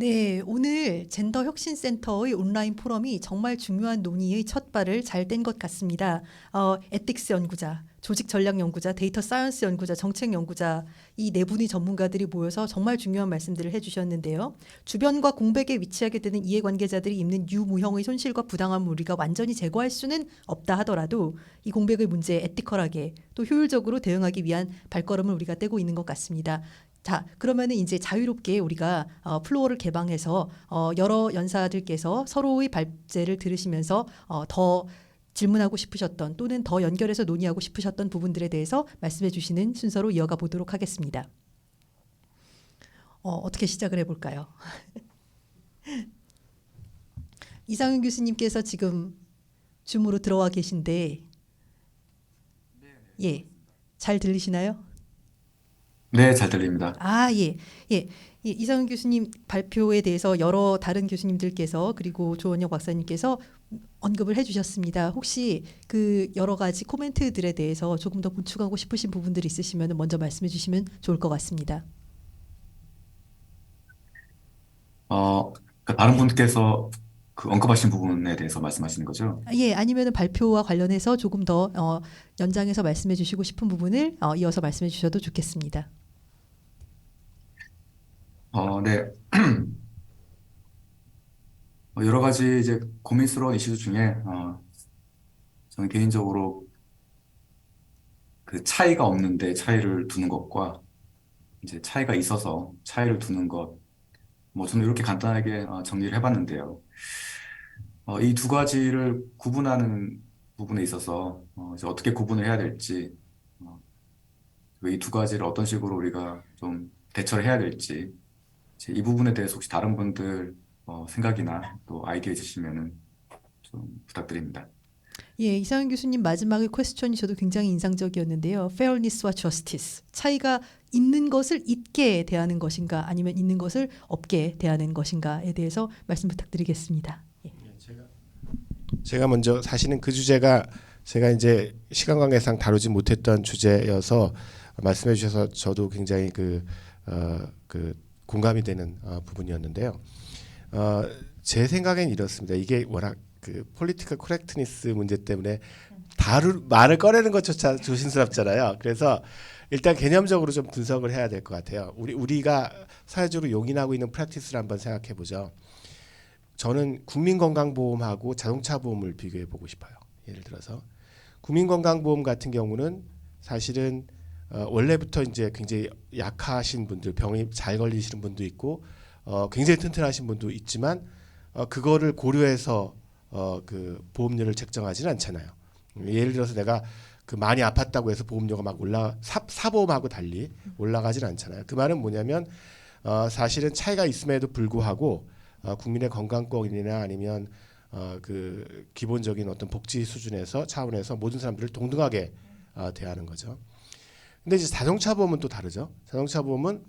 네, 오늘 젠더 혁신 센터의 온라인 포럼이 정말 중요한 논의의 첫 발을 잘 뗀 것 같습니다. 어, 에틱스 연구자, 조직 전략 연구자, 데이터 사이언스 연구자, 정책 연구자 이 네 분의 전문가들이 모여서 정말 중요한 말씀들을 해주셨는데요. 주변과 공백에 위치하게 되는 이해관계자들이 입는 유무형의 손실과 부당함을 우리가 완전히 제거할 수는 없다 하더라도 이 공백의 문제에 에티컬하게 또 효율적으로 대응하기 위한 발걸음을 우리가 떼고 있는 것 같습니다. 자, 그러면은 이제 자유롭게 우리가 어, 플로어를 개방해서 어, 여러 연사들께서 서로의 발제를 들으시면서 어, 더 질문하고 싶으셨던 또는 더 연결해서 논의하고 싶으셨던 부분들에 대해서 말씀해 주시는 순서로 이어가 보도록 하겠습니다. 어, 어떻게 시작을 해볼까요? 이상윤 교수님께서 지금 줌으로 들어와 계신데, 예, 잘 들리시나요? 네, 잘 들립니다. 아, 예. 예. 예, 이상훈 교수님 발표에 대해서 여러 다른 교수님들께서 그리고 조원혁 박사님께서 언급을 해주셨습니다. 혹시 그 여러 가지 코멘트들에 대해서 조금 더 보충하고 싶으신 부분들이 있으시면 먼저 말씀해 주시면 좋을 것 같습니다. 어, 그 다른 분께서 그 언급하신 부분에 대해서 말씀하시는 거죠? 아, 예, 아니면 발표와 관련해서 조금 더 어, 연장해서 말씀해 주시고 싶은 부분을 어, 이어서 말씀해 주셔도 좋겠습니다. 어, 네. 어, 여러 가지 이제 고민스러운 이슈 중에, 어, 저는 개인적으로 그 차이가 없는데 차이를 두는 것과 이제 차이가 있어서 차이를 두는 것, 뭐 저는 이렇게 간단하게 어, 정리를 해봤는데요. 어, 이 두 가지를 구분하는 부분에 있어서 어, 이제 어떻게 구분을 해야 될지, 어, 이 두 가지를 어떤 식으로 우리가 좀 대처를 해야 될지, 이제 이 부분에 대해서 혹시 다른 분들 어, 생각이나 또 아이디어 있으시면은 좀 부탁드립니다. 예, 이상훈 교수님 마지막의 퀘스천이 저도 굉장히 인상적이었는데요. fairness와 justice. 차이가 있는 것을 있게 대하는 것인가 아니면 있는 것을 없게 대하는 것인가에 대해서 말씀 부탁드리겠습니다. 예. 제가 먼저 사실은 그 주제가 제가 이제 시간 관계상 다루지 못했던 주제여서 말씀해 주셔서 저도 굉장히 그, 어, 그 공감이 되는 어, 부분이었는데요. 어, 제 생각엔 이렇습니다. 이게 워낙 그 폴리티컬 코렉트니스 문제 때문에 다루 말을 꺼내는 것조차 조심스럽잖아요. 그래서 일단 개념적으로 좀 분석을 해야 될 것 같아요. 우리 우리가 사회적으로 용인하고 있는 프랙티스를 한번 생각해 보죠. 저는 국민건강보험하고 자동차 보험을 비교해 보고 싶어요. 예를 들어서 국민건강보험 같은 경우는 사실은 어, 원래부터 이제 굉장히 약하신 분들, 병이 잘 걸리시는 분도 있고 어, 굉장히 튼튼하신 분도 있지만 어, 그거를 고려해서 어, 그 보험료를 책정하지는 않잖아요. 음, 예를 들어서 내가 그 많이 아팠다고 해서 보험료가 막 올라 사, 사보험하고 달리 올라가진 않잖아요. 그 말은 뭐냐면 어, 사실은 차이가 있음에도 불구하고 어, 국민의 건강권이나 아니면 어, 그 기본적인 어떤 복지 수준에서 차원에서 모든 사람들을 동등하게 어, 대하는 거죠. 근데 이제 자동차 보험은 또 다르죠. 자동차 보험은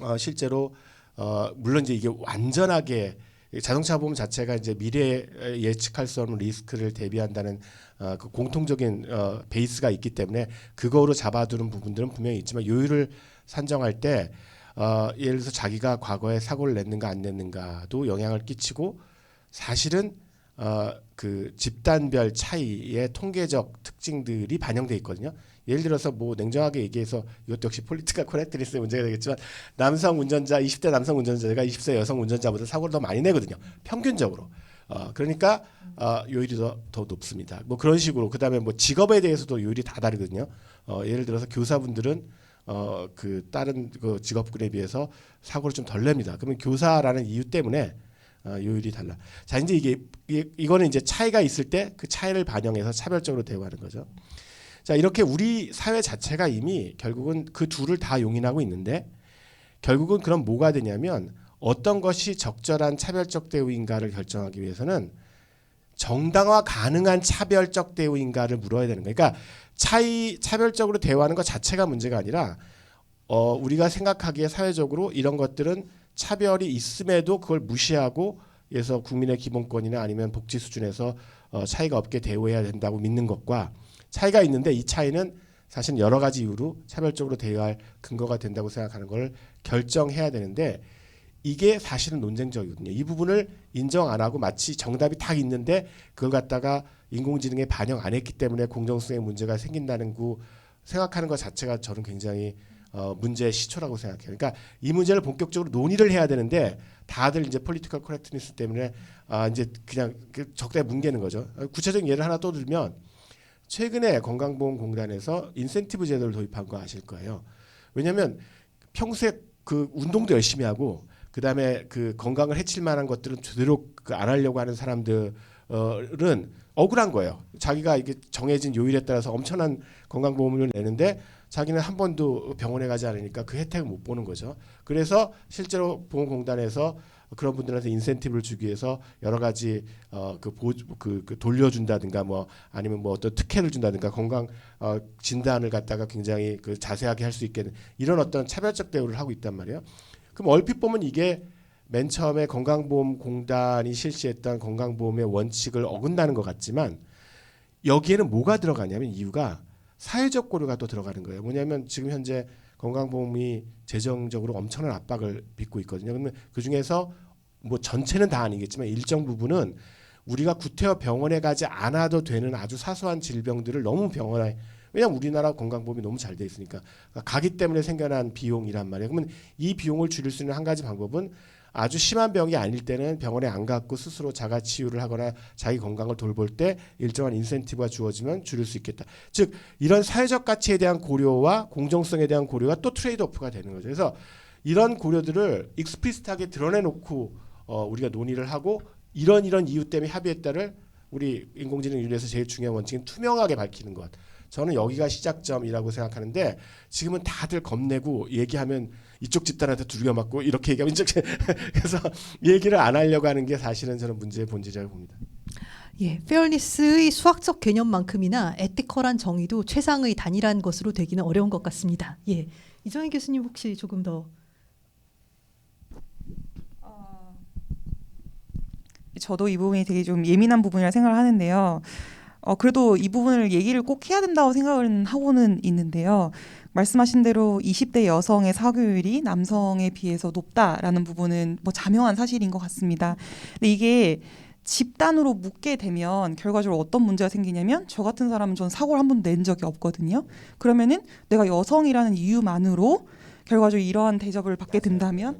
어, 실제로 어, 물론 이제 이게 완전하게 자동차 보험 자체가 이제 미래에 예측할 수 없는 리스크를 대비한다는 어, 그 공통적인 어, 베이스가 있기 때문에 그거로 잡아두는 부분들은 분명히 있지만 요율을 산정할 때 어, 예를 들어서 자기가 과거에 사고를 냈는가 안 냈는가도 영향을 끼치고 사실은 어, 그 집단별 차이의 통계적 특징들이 반영돼 있거든요. 예를 들어서 뭐 냉정하게 얘기해서 이것도 역시 폴리티컬 코렉트니스의 문제가 되겠지만 남성 운전자 20대 남성 운전자가 20세 여성 운전자보다 사고를 더 많이 내거든요. 평균적으로. 어, 그러니까 어, 요율이 더, 더 높습니다. 뭐 그런 식으로 그다음에 뭐 직업에 대해서도 요율이 다 다르거든요. 어, 예를 들어서 교사분들은 어, 그 다른 그 직업군에 비해서 사고를 좀 덜 냅니다. 그러면 교사라는 이유 때문에 어, 요율이 달라. 자 이제 이게 이, 이거는 이제 차이가 있을 때 그 차이를 반영해서 차별적으로 대우하는 거죠. 자 이렇게 우리 사회 자체가 이미 결국은 그 둘을 다 용인하고 있는데 결국은 그럼 뭐가 되냐면 어떤 것이 적절한 차별적 대우인가를 결정하기 위해서는 정당화 가능한 차별적 대우인가를 물어야 되는 거예요. 그러니까 차이 차별적으로 대우하는 것 자체가 문제가 아니라 어, 우리가 생각하기에 사회적으로 이런 것들은 차별이 있음에도 그걸 무시하고 그래서 국민의 기본권이나 아니면 복지 수준에서 어, 차이가 없게 대우해야 된다고 믿는 것과 차이가 있는데 이 차이는 사실 여러 가지 이유로 차별적으로 대우할 근거가 된다고 생각하는 걸 결정해야 되는데 이게 사실은 논쟁적이거든요. 이 부분을 인정 안 하고 마치 정답이 딱 있는데 그걸 갖다가 인공지능에 반영 안 했기 때문에 공정성에 문제가 생긴다는 구 생각하는 것 자체가 저는 굉장히 어, 문제의 시초라고 생각해요. 그러니까 이 문제를 본격적으로 논의를 해야 되는데 다들 이제 폴리티컬 코렉트니스 때문에 아 이제 그냥 그 적당히 뭉개는 거죠. 어, 구체적인 예를 하나 또 들면 최근에 건강보험공단에서 인센티브 제도를 도입한 거 아실 거예요. 왜냐하면 평소에 그 운동도 열심히 하고 그다음에 그 건강을 해칠 만한 것들은 제대로 그안 하려고 하는 사람들은 억울한 거예요. 자기가 이게 정해진 요일에 따라서 엄청난 건강보험을 내는데 자기는 한 번도 병원에 가지 않으니까 그 혜택을 못 보는 거죠. 그래서 실제로 보험공단에서 그런 분들한테 인센티브를 주기 위해서 여러 가지 어그 그, 그 돌려준다든가 뭐 아니면 뭐 어떤 특혜를 준다든가 건강 어 진단을 갖다가 굉장히 그 자세하게 할 수 있게 이런 어떤 차별적 대우를 하고 있단 말이에요. 그럼 얼핏 보면 이게 맨 처음에 건강보험공단이 실시했던 건강보험의 원칙을 어긋나는 것 같지만 여기에는 뭐가 들어가냐면 이유가 사회적 고려가 또 들어가는 거예요. 뭐냐면 지금 현재 건강보험이 재정적으로 엄청난 압박을 빚고 있거든요. 그러면 그 중에서 뭐 전체는 다 아니겠지만 일정 부분은 우리가 구태여 병원에 가지 않아도 되는 아주 사소한 질병들을 너무 병원에 왜냐하면 우리나라 건강보험이 너무 잘 돼 있으니까 그러니까 가기 때문에 생겨난 비용이란 말이에요. 그러면 이 비용을 줄일 수 있는 한 가지 방법은 아주 심한 병이 아닐 때는 병원에 안 갖고 스스로 자가 치유를 하거나 자기 건강을 돌볼 때 일정한 인센티브가 주어지면 줄일 수 있겠다. 즉 이런 사회적 가치에 대한 고려와 공정성에 대한 고려가 또 트레이드 오프가 되는 거죠. 그래서 이런 고려들을 익스플리스트하게 드러내놓고 어, 우리가 논의를 하고 이런 이런 이유 때문에 합의했다를 우리 인공지능 윤리에서 제일 중요한 원칙은 투명하게 밝히는 것. 저는 여기가 시작점이라고 생각하는데 지금은 다들 겁내고 얘기하면 이쪽 집단한테 두들겨 맞고 이렇게 얘기하면 이제 그래서 얘기를 안 하려고 하는 게 사실은 저는 문제의 본질이라고 봅니다. 예, 페어니스의 수학적 개념만큼이나 에티컬한 정의도 최상의 단일한 것으로 되기는 어려운 것 같습니다. 예, 이정희 교수님 혹시 조금 더 저도 이 부분이 되게 좀 예민한 부분이라 생각을 하는데요. 어, 그래도 이 부분을 얘기를 꼭 해야 된다고 생각을 하고는 있는데요. 말씀하신 대로 20대 여성의 사교율이 남성에 비해서 높다라는 부분은 뭐 자명한 사실인 것 같습니다. 근데 이게 집단으로 묶게 되면 결과적으로 어떤 문제가 생기냐면 저 같은 사람은 전 사고를 한 번도 낸 적이 없거든요. 그러면은 내가 여성이라는 이유만으로 결과적으로 이러한 대접을 받게 된다면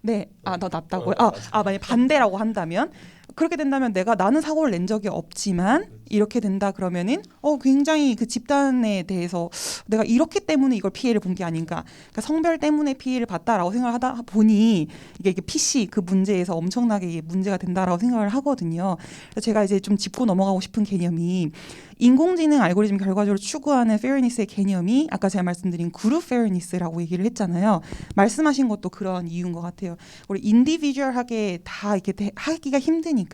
네, 아, 더 낫다고요? 아, 아, 만약 반대라고 한다면 그렇게 된다면 내가 나는 사고를 낸 적이 없지만 이렇게 된다 그러면은 어 굉장히 그 집단에 대해서 내가 이렇기 때문에 이걸 피해를 본 게 아닌가 그러니까 성별 때문에 피해를 봤다라고 생각을 하다 보니 이게 이게 PC 그 문제에서 엄청나게 문제가 된다라고 생각을 하거든요. 그래서 제가 이제 좀 짚고 넘어가고 싶은 개념이 인공지능 알고리즘 결과적으로 추구하는 fairness의 개념이 아까 제가 말씀드린 그룹 fairness라고 얘기를 했잖아요. 말씀하신 것도 그런 이유인 것 같아요. 우리 인디비주얼하게 다 이렇게 대- 하기가 힘드니까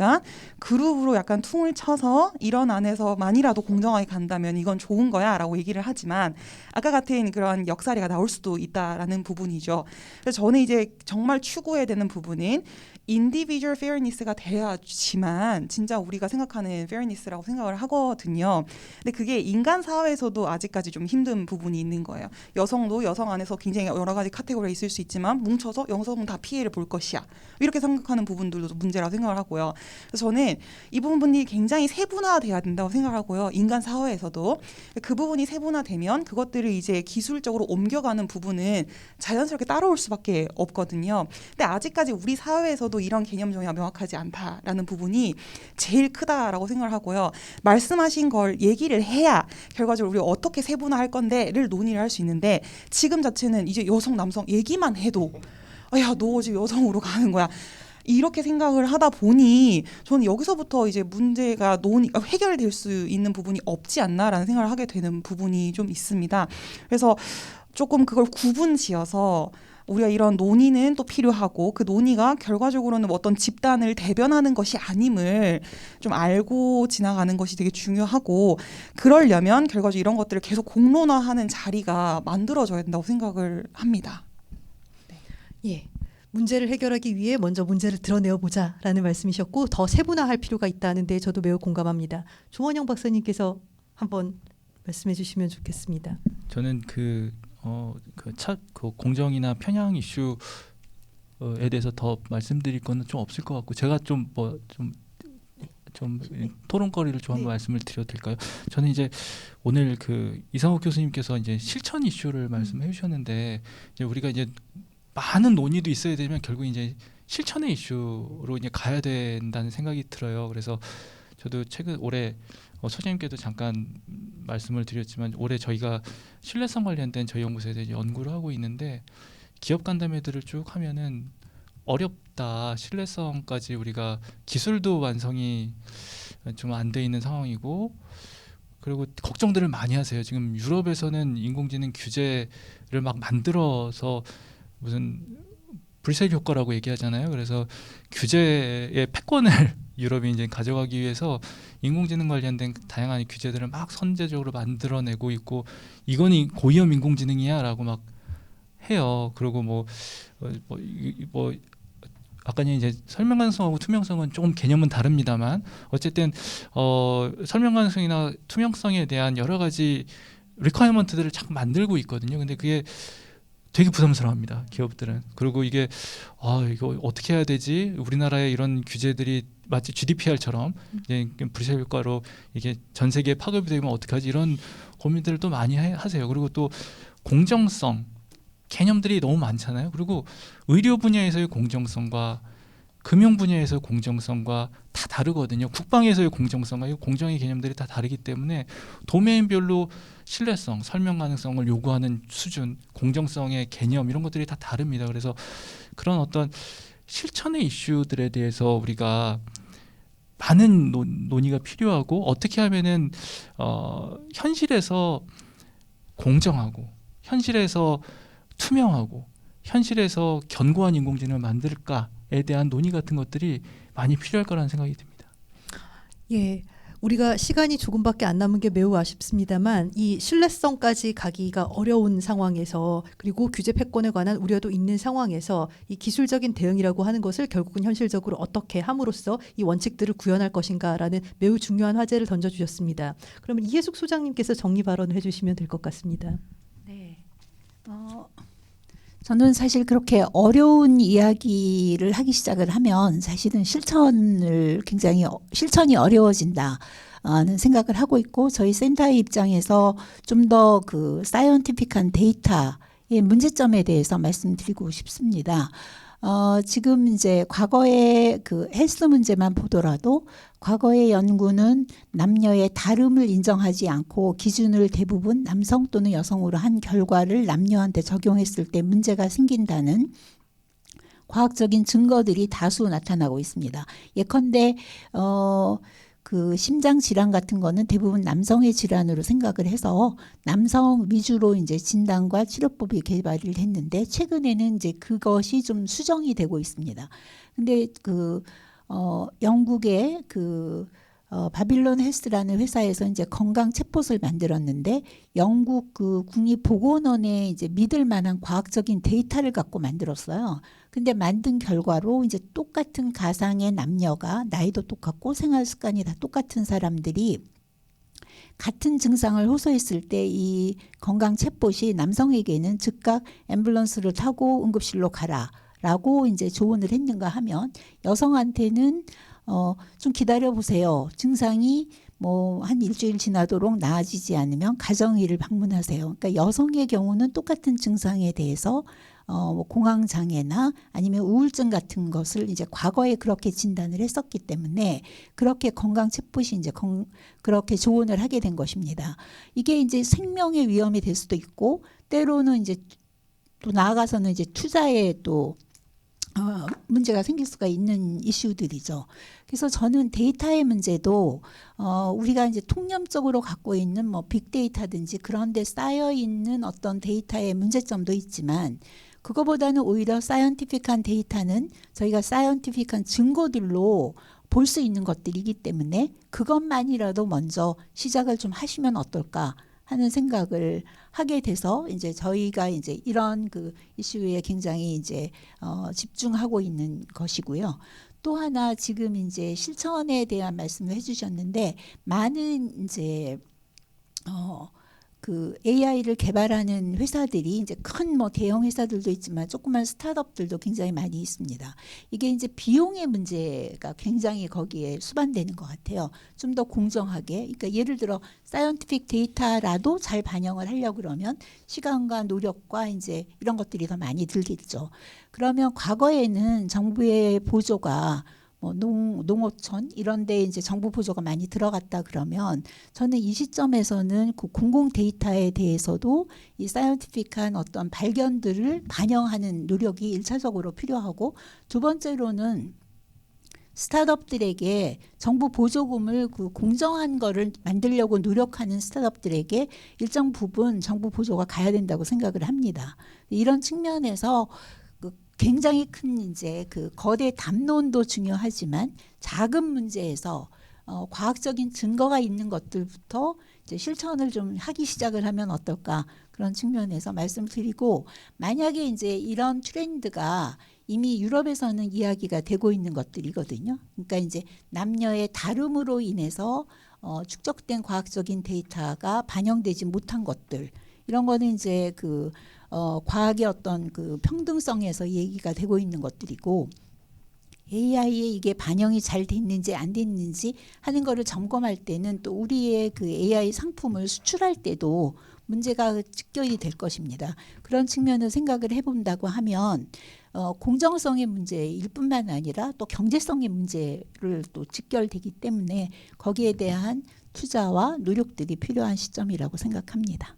그룹으로 약간 퉁을 쳐서 이런 안에서만이라도 공정하게 간다면 이건 좋은 거야라고 얘기를 하지만 아까 같은 그런 역사리가 나올 수도 있다라는 부분이죠. 그래서 저는 이제 정말 추구해야 되는 부분은 인디비주얼 페어니스가 돼야지만 진짜 우리가 생각하는 페어니스라고 생각을 하거든요. 근데 그게 인간 사회에서도 아직까지 좀 힘든 부분이 있는 거예요. 여성도 여성 안에서 굉장히 여러 가지 카테고리가 있을 수 있지만 뭉쳐서 여성은 다 피해를 볼 것이야. 이렇게 생각하는 부분들도 문제라고 생각을 하고요. 그래서 저는 이 부분이 굉장히 세분화돼야 된다고 생각을 하고요. 인간 사회에서도 그 부분이 세분화되면 그것들을 이제 기술적으로 옮겨가는 부분은 자연스럽게 따라올 수밖에 없거든요. 근데 아직까지 우리 사회에서도 이런 개념 정의가 명확하지 않다라는 부분이 제일 크다라고 생각을 하고요. 말씀하신 걸 얘기를 해야 결과적으로 우리 어떻게 세분화할 건데를 논의를 할 수 있는데 지금 자체는 이제 여성 남성 얘기만 해도 야너 지금 여성으로 가는 거야. 이렇게 생각을 하다 보니 저는 여기서부터 이제 문제가 논의 어, 해결될 수 있는 부분이 없지 않나라는 생각을 하게 되는 부분이 좀 있습니다. 그래서 조금 그걸 구분지어서 우리가 이런 논의는 또 필요하고 그 논의가 결과적으로는 뭐 어떤 집단을 대변하는 것이 아님을 좀 알고 지나가는 것이 되게 중요하고 그러려면 결과적으로 이런 것들을 계속 공론화하는 자리가 만들어져야 된다고 생각을 합니다. 예. 문제를 해결하기 위해 먼저 문제를 드러내어 보자라는 말씀이셨고 더 세분화할 필요가 있다는데 저도 매우 공감합니다. 조원영 박사님께서 한번 말씀해 주시면 좋겠습니다. 저는 그 어그차그 공정이나 편향 이슈 거에 대해서 더 말씀드릴 거는 좀 없을 것 같고 제가 좀 뭐 좀 좀 토론거리를 좀 한번 네. 말씀을 드려도 될까요? 저는 이제 오늘 그 이상욱 교수님께서 이제 실천 이슈를 말씀해 주셨는데 이제 우리가 이제 많은 논의도 있어야 되면 결국 이제 실천의 이슈로 이제 가야 된다는 생각이 들어요. 그래서 저도 최근 올해 어, 소장님께도 잠깐 말씀을 드렸지만 올해 저희가 신뢰성 관련된 저희 연구소에 대해 연구를 하고 있는데 기업 간담회들을 쭉 하면은 어렵다 신뢰성까지 우리가 기술도 완성이 좀 안 돼 있는 상황이고 그리고 걱정들을 많이 하세요. 지금 유럽에서는 인공지능 규제를 막 만들어서 무슨 불셀 효과라고 얘기하잖아요. 그래서 규제의 패권을 유럽이 이제 가져가기 위해서 인공지능 관련된 다양한 규제들을 막 선제적으로 만들어내고 있고 이거는 고위험 인공지능이야라고 막 해요. 그리고 뭐, 어, 뭐, 이- 뭐 아까 이제 설명 가능성하고 투명성은 조금 개념은 다릅니다만 어쨌든 어, 설명 가능성이나 투명성에 대한 여러 가지 리ኳ이먼트들을 자꾸 만들고 있거든요. 근데 그게 되게 부담스러워합니다. 기업들은. 그리고 이게 아 이거 어떻게 해야 되지? 우리나라의 이런 규제들이 마치 GDPR처럼 이제 불세 효과로 이게 전 세계에 파급이 되면 어떡하지? 이런 고민들을 또 많이 해- 하세요. 그리고 또 공정성 개념들이 너무 많잖아요. 그리고 의료 분야에서의 공정성과 금융 분야에서의 공정성과 다 다르거든요. 국방에서의 공정성과 이 공정의 개념들이 다 다르기 때문에 도메인별로 신뢰성, 설명 가능성을 요구하는 수준, 공정성의 개념 이런 것들이 다 다릅니다. 그래서 그런 어떤 실천의 이슈들에 대해서 우리가 많은 논, 논의가 필요하고 어떻게 하면은 어, 현실에서 공정하고 현실에서 투명하고 현실에서 견고한 인공지능을 만들까에 대한 논의 같은 것들이 많이 필요할 거라는 생각이 듭니다. 예. 우리가 시간이 조금밖에 안 남은 게 매우 아쉽습니다만 이 신뢰성까지 가기가 어려운 상황에서 그리고 규제 패권에 관한 우려도 있는 상황에서 이 기술적인 대응이라고 하는 것을 결국은 현실적으로 어떻게 함으로써 이 원칙들을 구현할 것인가라는 매우 중요한 화제를 던져주셨습니다. 그러면 이해숙 소장님께서 정리 발언을 해주시면 될 것 같습니다. 네. 어, 저는 사실 그렇게 어려운 이야기를 하기 시작을 하면 사실은 실천을 굉장히 어- 실천이 어려워진다. 는 생각을 하고 있고 저희 센터의 입장에서 좀 더 그 사이언티픽한 데이터의 문제점에 대해서 말씀드리고 싶습니다. 어, 지금 이제 과거의 그 헬스 문제만 보더라도 과거의 연구는 남녀의 다름을 인정하지 않고 기준을 대부분 남성 또는 여성으로 한 결과를 남녀한테 적용했을 때 문제가 생긴다는 과학적인 증거들이 다수 나타나고 있습니다. 예컨대 어, 그 심장 질환 같은 거는 대부분 남성의 질환으로 생각을 해서 남성 위주로 이제 진단과 치료법이 개발을 했는데 최근에는 이제 그것이 좀 수정이 되고 있습니다. 근데 그 어, 영국의 그 어, 바빌론 헬스라는 회사에서 이제 건강 챗봇을 만들었는데 영국 그 국립 보건원에 이제 믿을 만한 과학적인 데이터를 갖고 만들었어요. 근데 만든 결과로 이제 똑같은 가상의 남녀가 나이도 똑같고 생활 습관이 다 똑같은 사람들이 같은 증상을 호소했을 때 이 건강 챗봇이 남성에게는 즉각 앰뷸런스를 타고 응급실로 가라 라고 이제 조언을 했는가 하면 여성한테는 어, 좀 기다려 보세요. 증상이 뭐 한 일주일 지나도록 나아지지 않으면 가정의를 방문하세요. 그러니까 여성의 경우는 똑같은 증상에 대해서 어, 뭐 공황 장애나 아니면 우울증 같은 것을 이제 과거에 그렇게 진단을 했었기 때문에 그렇게 건강 챗봇이 이제 건, 그렇게 조언을 하게 된 것입니다. 이게 이제 생명의 위험이 될 수도 있고 때로는 이제 또 나아가서는 이제 투자에 또 어, 문제가 생길 수가 있는 이슈들이죠. 그래서 저는 데이터의 문제도 어, 우리가 이제 통념적으로 갖고 있는 뭐 빅데이터든지 그런 데 쌓여 있는 어떤 데이터의 문제점도 있지만 그거보다는 오히려 사이언티픽한 데이터는 저희가 사이언티픽한 증거들로 볼 수 있는 것들이기 때문에 그것만이라도 먼저 시작을 좀 하시면 어떨까 하는 생각을 하게 돼서 이제 저희가 이제 이런 그 이슈에 굉장히 이제 어, 집중하고 있는 것이고요. 또 하나 지금 이제 실천에 대한 말씀을 해주셨는데 많은 이제 어, 그 AI를 개발하는 회사들이 이제 큰 뭐 대형 회사들도 있지만 조그만 스타트업들도 굉장히 많이 있습니다. 이게 이제 비용의 문제가 굉장히 거기에 수반되는 것 같아요. 좀 더 공정하게. 그러니까 예를 들어 사이언티픽 데이터라도 잘 반영을 하려고 그러면 시간과 노력과 이제 이런 것들이 더 많이 들겠죠. 그러면 과거에는 정부의 보조가 뭐 농, 농어촌 이런 데 이제 정부 보조가 많이 들어갔다 그러면 저는 이 시점에서는 그 공공 데이터에 대해서도 이 사이언티픽한 어떤 발견들을 반영하는 노력이 일차적으로 필요하고 두 번째로는 스타트업들에게 정부 보조금을 그 공정한 거를 만들려고 노력하는 스타트업들에게 일정 부분 정부 보조가 가야 된다고 생각을 합니다. 이런 측면에서 그 굉장히 큰 이제 그 거대 담론도 중요하지만 작은 문제에서 어, 과학적인 증거가 있는 것들부터 이제 실천을 좀 하기 시작을 하면 어떨까 그런 측면에서 말씀드리고 만약에 이제 이런 트렌드가 이미 유럽에서는 이야기가 되고 있는 것들이거든요. 그러니까 이제 남녀의 다름으로 인해서 어, 축적된 과학적인 데이터가 반영되지 못한 것들 이런 거는 이제 그 어, 과학의 어떤 그 평등성에서 얘기가 되고 있는 것들이고 AI에 이게 반영이 잘 됐는지 안 됐는지 하는 거를 점검할 때는 또 우리의 그 AI 상품을 수출할 때도 문제가 직결이 될 것입니다. 그런 측면을 생각을 해본다고 하면 어, 공정성의 문제일 뿐만 아니라 또 경제성의 문제를 또 직결되기 때문에 거기에 대한 투자와 노력들이 필요한 시점이라고 생각합니다.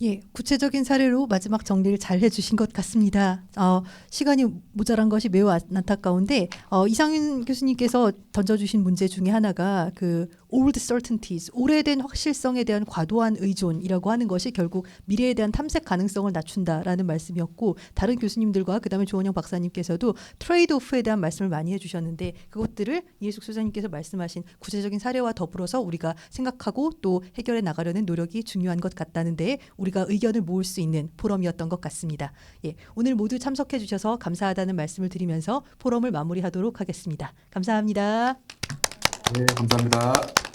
예, 구체적인 사례로 마지막 정리를 잘 해주신 것 같습니다. 어, 시간이 모자란 것이 매우 안- 안타까운데 어, 이상윤 교수님께서 던져주신 문제 중에 하나가 그 old certainties, 오래된 확실성에 대한 과도한 의존이라고 하는 것이 결국 미래에 대한 탐색 가능성을 낮춘다라는 말씀이었고 다른 교수님들과 그다음에 조원영 박사님께서도 트레이드오프에 대한 말씀을 많이 해주셨는데 그것들을 이해숙 소장님께서 말씀하신 구체적인 사례와 더불어서 우리가 생각하고 또 해결해 나가려는 노력이 중요한 것 같다는데 우리가 의견을 모을 수 있는 포럼이었던 것 같습니다. 예, 오늘 모두 참석해 주셔서 감사하다는 말씀을 드리면서 포럼을 마무리하도록 하겠습니다. 감사합니다. 네, 감사합니다.